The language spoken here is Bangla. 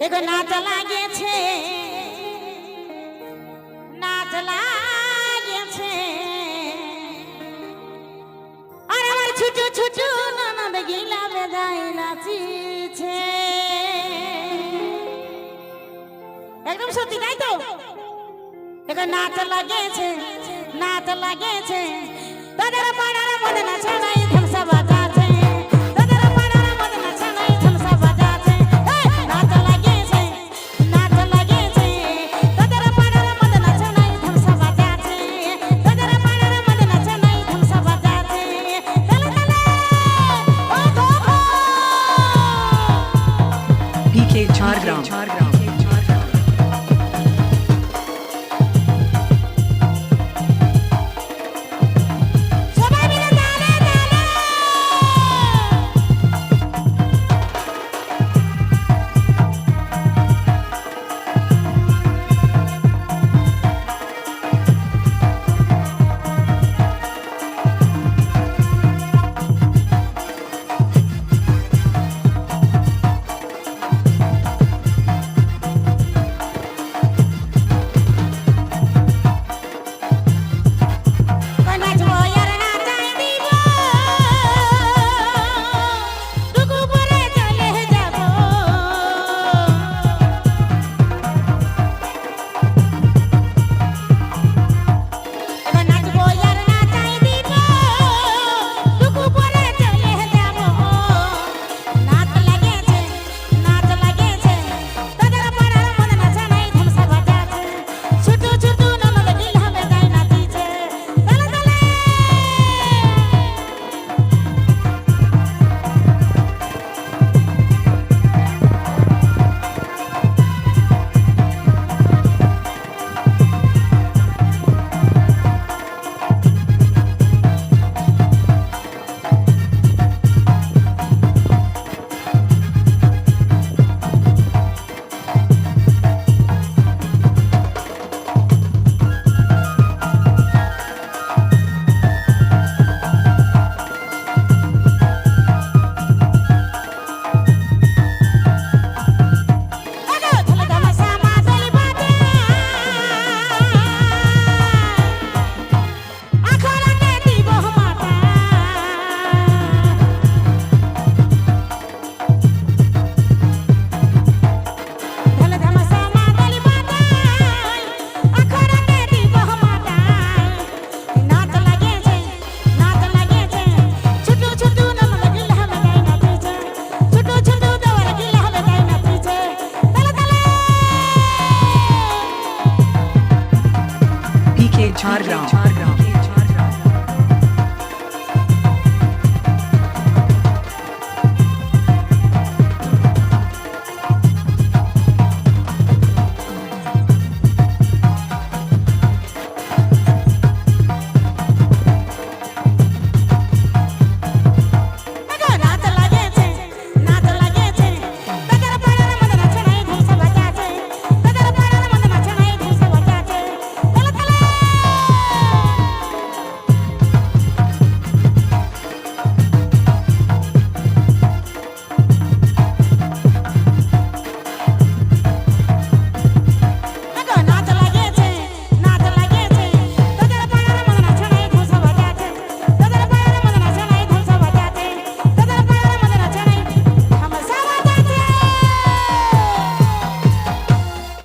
দেখো নাচ লাগিয়েছে নাচ লাগিয়েছে। একদম সত্যি, তাই তো? দেখো নাচ লাগিয়েছে, নাচ তাদের পাড়ার মধ্যে নাচ গ্রাম Pardon. Pardon.